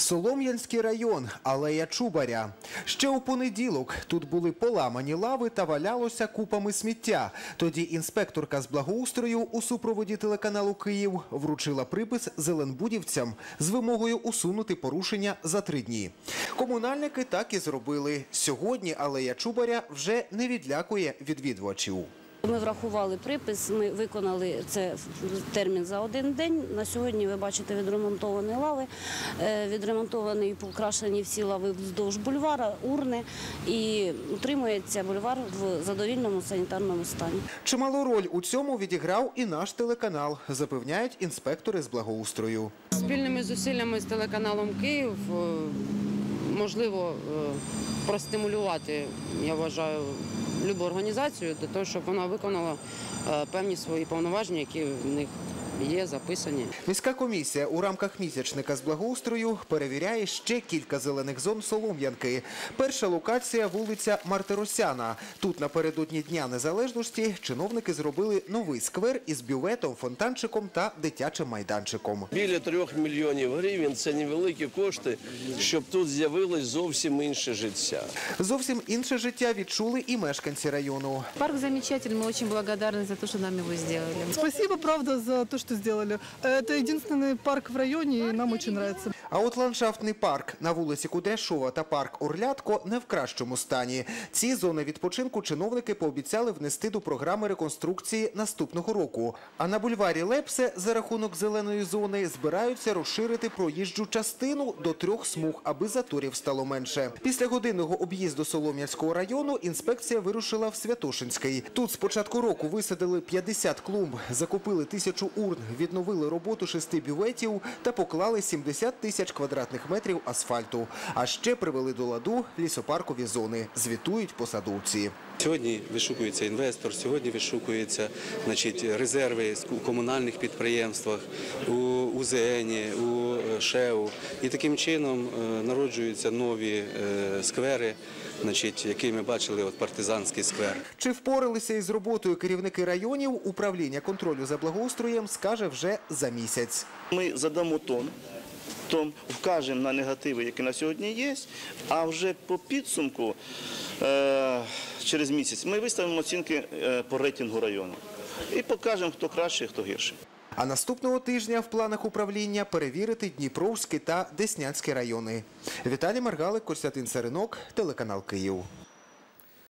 Солом'янський район, алея Чубаря. Ще у понеділок тут були поламані лави та валялося купами сміття. Тоді інспекторка з благоустрою у супроводі телеканалу Київ вручила припис зеленбудівцям з вимогою усунути порушення за три дні. Комунальники так і зробили. Сьогодні алея Чубаря вже не відлякує відвідувачів. Ми врахували припис, ми виконали це термін за один день. На сьогодні ви бачите відремонтовані лави, е, відремонтовані і покрашені всі лави вздовж бульвара, урни і утримується бульвар в задовільному санітарному стані. Чималу роль у цьому відіграв і наш телеканал, запевняють інспектори з благоустрою. Спільними зусиллями з телеканалом Київ можливо е, простимулювати, я вважаю, любу організацію для того, щоб вона виконала е, певні свої повноваження, які в них є записані. Міська комісія у рамках місячника з благоустрою перевіряє ще кілька зелених зон Солом'янки. Перша локація вулиця Мартиросяна. Тут напередодні Дня Незалежності чиновники зробили новий сквер із бюветом, фонтанчиком та дитячим майданчиком. Біля трьох мільйонів гривень це невеликі кошти, щоб тут з'явилось зовсім інше життя. Зовсім інше життя відчули і мешканці району. Парк замечательный, мы очень благодарны за то, что нам его сделали. Спасибо, правда, за то, что сделали. Это единственный парк в районе, и нам очень нравится. А от ландшафтний парк на вулиці Кудряшова та парк Орлятко не в кращому стані. Ці зони відпочинку чиновники пообіцяли внести до програми реконструкції наступного року. А на бульварі Лепсе за рахунок зеленої зони збираються розширити проїжджу частину до трьох смуг, аби заторів стало менше. Після годинного об'їзду Солом'янського району інспекція вирушила в Святошинський. Тут з початку року висадили 50 клумб, закупили тисячу урн, відновили роботу шести бюветів та поклали 70 тисяч квадратних метрів асфальту. А ще привели до ладу лісопаркові зони. Звітують посадовці. Сьогодні вишукується інвестор, сьогодні вишукуються значить, резерви у комунальних підприємствах, у УЗН, у ШЕУ. І таким чином е, народжуються нові е, сквери, значить, які ми бачили, от партизанський сквер. Чи впоралися із роботою керівники районів, управління контролю за благоустроєм скаже вже за місяць. Ми задамо тон, тон вкажемо на негативи, які на сьогодні є, а вже по підсумку е, через місяць ми виставимо оцінки по рейтингу району і покажемо, хто краще, хто гірше. А наступного тижня в планах управління перевірити Дніпровський та Деснянський райони. Віталій Маргалик, Костянтин Царинок, телеканал Київ.